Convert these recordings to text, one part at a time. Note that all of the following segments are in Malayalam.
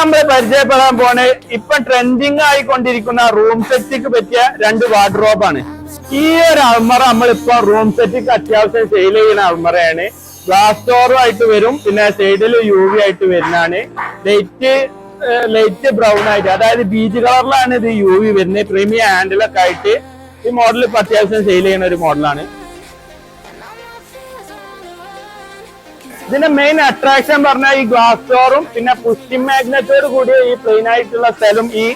നമ്മൾ പരിചയപ്പെടാൻ പോണേ ഇപ്പൊ ട്രെൻഡിങ് ആയിക്കൊണ്ടിരിക്കുന്ന റൂം സെറ്റിക്ക് പറ്റിയ രണ്ട് വാർഡ്രോബ് ആണ്. ഈ ഒരു അൾമറ നമ്മളിപ്പോ റൂം സെറ്റിക്ക് അത്യാവശ്യം സെയിൽ ചെയ്യുന്ന അൾമറയാണ് ഗ്ലാസ് ഡോറും ആയിട്ട് വരും പിന്നെ സൈഡിൽ യു വി ആയിട്ട് വരുന്നതാണ്. ലൈറ്റ് ലൈറ്റ് ബ്രൗൺ ആയിട്ട് അതായത് ബീച്ച് കളറിലാണ് ഇത് യു വി വരുന്നത്. പ്രീമിയം ഹാൻഡിലൊക്കെ ആയിട്ട് ഈ മോഡൽ ഇപ്പൊ അത്യാവശ്യം സെയിൽ ചെയ്യുന്ന ഒരു മോഡലാണ് ഇതിന്റെ മെയിൻ അട്രാക്ഷൻ പറഞ്ഞാൽ ഈ ഗ്ലാസ് ഡോറും പിന്നെ പുഷ്ടി മാഗ്നറ്റോട് കൂടിയ ഈ പ്ലെയിൻ ആയിട്ടുള്ള സ്ഥലം ഈ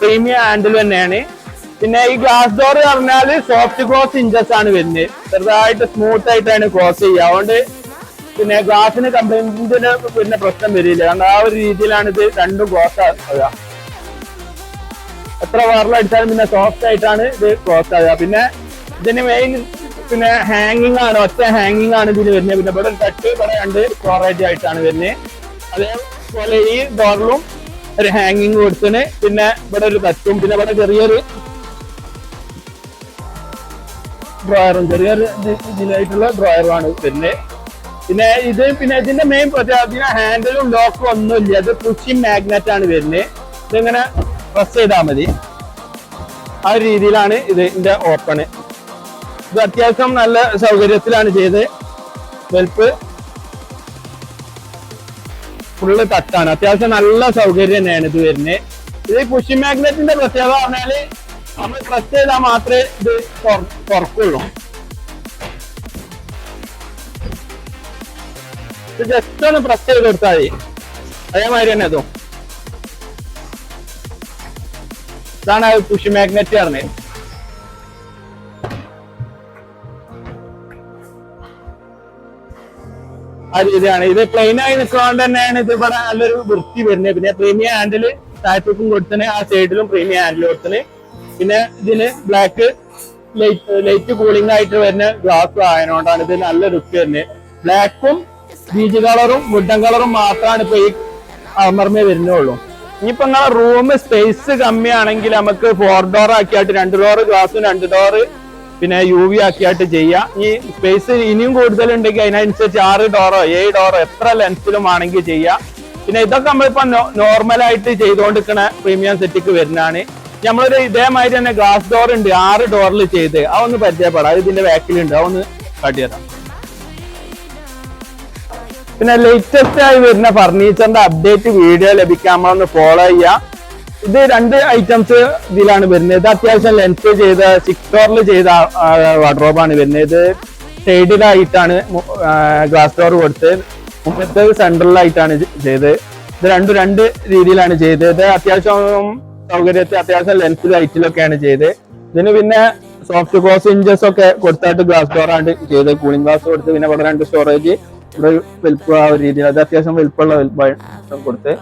പ്രീമിയം ഹാൻഡിൽ തന്നെയാണ്. പിന്നെ ഈ ഗ്ലാസ് ഡോർ പറഞ്ഞാൽ സോഫ്റ്റ് ക്ലോസ് ഇഞ്ചസ് ആണ് വരുന്നത്. ചെറുതായിട്ട് സ്മൂത്ത് ആയിട്ടാണ് ക്ലോസ് ചെയ്യുക. അതുകൊണ്ട് പിന്നെ ഗ്ലാസിന് കംപ്ലൈന്റിന് പിന്നെ പ്രശ്നം വരില്ല. കാരണം ആ ഒരു രീതിയിലാണ് ഇത് രണ്ടും ക്ലോസ് ആവുക. എത്ര വാറിലടിച്ചാലും പിന്നെ സോഫ്റ്റ് ആയിട്ടാണ് ഇത് ക്ലോസ് ആവുക. പിന്നെ ഇതിന് മെയിൻ പിന്നെ ഹാങ്ങിങ് ആണ് ഒറ്റ ഹാങ്ങിങ് ആണ് ഇതിന് വരുന്നത്. പിന്നെ ഇവിടെ ടച്ച് ഇവിടെ രണ്ട് സ്റ്റോറേജ് ആയിട്ടാണ് വരുന്നത്. അതേപോലെ ഈ ഡോറിലും ഒരു ഹാങ്ങിങ് കൊടുത്തിന്. പിന്നെ ഇവിടെ ഒരു തട്ടും പിന്നെ ഇവിടെ ചെറിയൊരു ഡ്രോയറും ചെറിയൊരു ഇത് ഇതിലായിട്ടുള്ള ഡ്രോയറും ആണ് വരുന്നത്. പിന്നെ ഇത് പിന്നെ ഇതിന്റെ മെയിൻ പ്രത്യേകത ഹാൻഡിലും ലോക്കും ഒന്നുമില്ല അത് പുഷി മാഗ്നറ്റ് ആണ് വരുന്നത്. ഇതിങ്ങനെ പ്രസ് ചെയ്താൽ മതി. ആ രീതിയിലാണ് ഇത് ഇതിന്റെ ഓപ്പണ് ഇത് അത്യാവശ്യം നല്ല സൗകര്യത്തിലാണ് ചെയ്ത് വെൽപ്പ് ഫുള്ള് തട്ടാണ് അത്യാവശ്യം നല്ല സൗകര്യം തന്നെയാണ് ഇത് വരുന്നത്. ഇത് പുഷി മാഗ്നറ്റിന്റെ പ്രത്യേകത പറഞ്ഞാൽ നമ്മൾ പ്രസ് ചെയ്താൽ മാത്രമേ ഇത് തുറ- തുറക്കുള്ളൂ. ഇത് ജസ്റ്റ് ഒന്ന് പ്രസ് ചെയ്ത് കൊടുത്താൽ മതി. അതേമാതിരി തന്നെ അതും ഇതാണ് പുഷി മാഗ്നറ്റ് പറഞ്ഞത്. രീതിയാണ് ഇത് പ്ലെയിൻ ആയി നിൽക്കുന്നതുകൊണ്ട് തന്നെയാണ് ഇത് ഇവിടെ നല്ലൊരു വൃത്തി വരുന്നത്. പിന്നെ പ്രീമിയം ഹാൻഡിൽ താഴത്തേക്കും കൊടുത്തിന് ആ സൈഡിലും പ്രീമിയം ഹാൻഡിൽ കൊടുത്തിന് പിന്നെ ഇതിന് ബ്ലാക്ക് ലൈറ്റ് ലൈറ്റ് കൂളിംഗ് ആയിട്ട് വരുന്ന ഗ്ലാസ് ആയതുകൊണ്ടാണ് ഇത് നല്ല ലുക്ക് വരുന്നത്. ബ്ലാക്കും ബീജ് കളറും വുഡൻ കളറും മാത്രമാണ് ഇപ്പൊ ഈ അമർമേ വരുന്നുള്ളൂ. ഇനിയിപ്പോ നിങ്ങളെ റൂം സ്പേസ് കമ്മിയാണെങ്കിൽ നമുക്ക് ഫോർ ഡോർ ആക്കിയായിട്ട് രണ്ട് ഡോർ ഗ്ലാസും രണ്ട് ഡോറ് പിന്നെ യു വി ആക്കിയായിട്ട് ചെയ്യാം. ഈ സ്പേസ് ഇനിയും കൂടുതലുണ്ടെങ്കിൽ അതിനനുസരിച്ച് ആറ് ഡോറോ ഏഴ് ഡോറോ എത്ര ലെൻസിലും ആണെങ്കിൽ ചെയ്യാം. പിന്നെ ഇതൊക്കെ നമ്മളിപ്പോ നോർമൽ ആയിട്ട് ചെയ്തുകൊണ്ടിരിക്കുന്ന പ്രീമിയം സെറ്റിക്ക് വരുന്നതാണ്. നമ്മളൊരു ഇതേമാതിരി തന്നെ ഗ്ലാസ് ഡോർ ഉണ്ട് ആറ് ഡോറിൽ ചെയ്ത്. അതൊന്ന് പരിചയപ്പെടാം. ഇതിന്റെ ബാക്കിലുണ്ട് അതൊന്ന് കാട്ടിത്തരാം പിന്നെ ലേറ്റസ്റ്റ് ആയി വരുന്ന ഫർണിച്ചറിന്റെ അപ്ഡേറ്റ് വീഡിയോ ലഭിക്കാൻ നമ്മളൊന്ന് ഫോളോ ചെയ്യാം. ഇത് രണ്ട് ഐറ്റംസ് ഇതിലാണ് വരുന്നത്. ഇത് അത്യാവശ്യം ലെൻസ് ചെയ്ത സിക്സ് ഡോറിൽ ചെയ്ത വാർഡ്രോബാണ് വരുന്നത്. ഇത് സൈഡിലായിട്ടാണ് ഗ്ലാസ് ഡോർ കൊടുത്ത് മുമ്പത്തെ സെൻട്രലായിട്ടാണ് ചെയ്ത്. ഇത് രണ്ടും രണ്ട് രീതിയിലാണ് ചെയ്തത് ഇത് അത്യാവശ്യം സൗകര്യത്തിൽ അത്യാവശ്യം ലെൻസ് ലൈറ്റിലൊക്കെയാണ് ചെയ്ത്. ഇതിന് പിന്നെ സോഫ്റ്റ് ക്ലോസ് ഇഞ്ചസ് ഒക്കെ കൊടുത്തായിട്ട് ഗ്ലാസ് ഡോർ ആണ് ചെയ്തത് കൂളിംഗ് ഗ്ലാസ് കൊടുത്ത് പിന്നെ ഇവിടെ രണ്ട് സ്റ്റോറേജ് ഇവിടെ വലിപ്പം ആ ഒരു രീതിയിൽ അത് അത്യാവശ്യം വലുപ്പമുള്ള വലുപ്പം കൊടുത്ത്.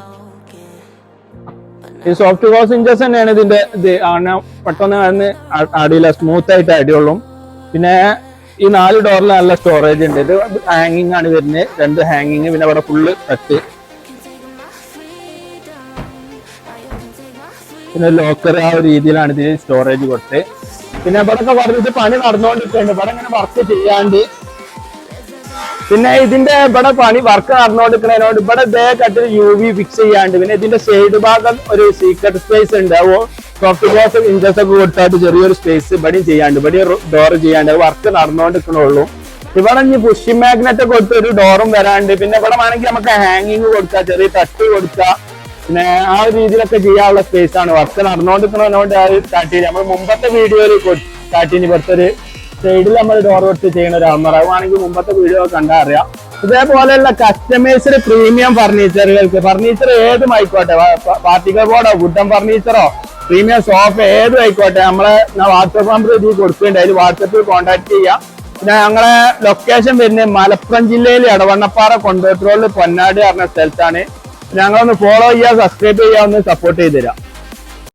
ഈ സോഫ്റ്റ് ക്ലോസ് ഇഞ്ചസ് തന്നെയാണ് ഇതിന്റെ ഇത്. ആണ് പെട്ടെന്ന് അതിന് അടിയില്ല സ്മൂത്ത് ആയിട്ട് അടിയുള്ളൂ. പിന്നെ ഈ നാല് ഡോറിൽ നല്ല സ്റ്റോറേജ് ഉണ്ട്. ഇത് ഹാങ്ങിങ് ആണ് വരുന്നത്. രണ്ട് ഹാങ്ങിങ് പിന്നെ ഇവിടെ ഫുള്ള് കട്ട് പിന്നെ ലോക്കർ ആ ഒരു രീതിയിലാണ് ഇതിന് സ്റ്റോറേജ് കൊടുത്ത് പിന്നെ ഇവിടെ പറഞ്ഞിട്ട് പണി നടന്നുകൊണ്ടിരിക്കുന്നുണ്ട്. ഇവിടെ ഇങ്ങനെ വർക്ക് ചെയ്യാണ്ട് പിന്നെ ഇതിന്റെ ഇവിടെ പണി വർക്ക് നടന്നുകൊടുക്കുന്നതിനോട് ഇവിടെ ഇതേ കട്ടിൽ യു വി ഫിക്സ് ചെയ്യാണ്ട്. പിന്നെ ഇതിന്റെ സൈഡ് ഭാഗം ഒരു സീക്രട്ട് സ്പേസ് ഉണ്ട്. സോഫ്റ്റ് ഗ്ലാസ് ഇഞ്ചസ് ഒക്കെ കൊടുത്തായിട്ട് ചെറിയൊരു സ്പേസ് ഇവിടെയും ചെയ്യാണ്ട്. ഇവിടെ ഡോർ ചെയ്യാണ്ട്. വർക്ക് നടന്നുകൊണ്ടിരിക്കണുള്ളൂ. ഇവിടെ ഇനി പുഷി മാഗ്നറ്റ് കൊടുത്ത ഒരു ഡോറും വരാണ്ട്. പിന്നെ ഇവിടെ വേണമെങ്കിൽ നമുക്ക് ഹാങ്ങിങ് കൊടുക്കാം. ചെറിയ തട്ട് കൊടുക്കാം. പിന്നെ ആ ഒരു രീതിയിലൊക്കെ ചെയ്യാനുള്ള സ്പേസ് ആണ് വർക്ക് നടന്നുകൊണ്ടിരിക്കുന്നതിനോട് ആ ഒരു ചെയ്ത് നമ്മൾ മുമ്പത്തെ വീഡിയോയിൽ ചെയ്യുന്ന ഇവിടുത്തെ ഒരു സൈഡിൽ നമ്മൾ ഡോർ വെട്ട് ചെയ്യുന്ന ഒരു അമറ ആണെങ്കിൽ മുമ്പത്തെ വീഡിയോ കണ്ടാ അറിയാം. ഇതേപോലെയുള്ള കസ്റ്റമൈസ്ഡ് പ്രീമിയം ഫർണിച്ചറുകൾക്ക് ഫർണിച്ചർ ഏതും ആയിക്കോട്ടെ. പാർട്ടിക്കൽ ബോർഡോ വുഡൻ ഫർണിച്ചറോ പ്രീമിയം സോഫ ഏതും ആയിക്കോട്ടെ. നമ്മളെ വാട്സപ്പ് നമ്പർ ഇതിൽ കൊടുക്കുന്നുണ്ട്. അതിൽ വാട്സപ്പിൽ കോൺടാക്ട് ചെയ്യാം. പിന്നെ ഞങ്ങളെ ലൊക്കേഷൻ വരുന്നത് മലപ്പുറം ജില്ലയിൽ എടവണ്ണപ്പാറ കൊണ്ടോട്ട് റോഡിൽ പൊന്നാട് പറഞ്ഞ സ്ഥലത്താണ്. ഞങ്ങളൊന്ന് ഫോളോ ചെയ്യുക സബ്സ്ക്രൈബ് ചെയ്യുക ഒന്ന് സപ്പോർട്ട് ചെയ്ത് തരാം.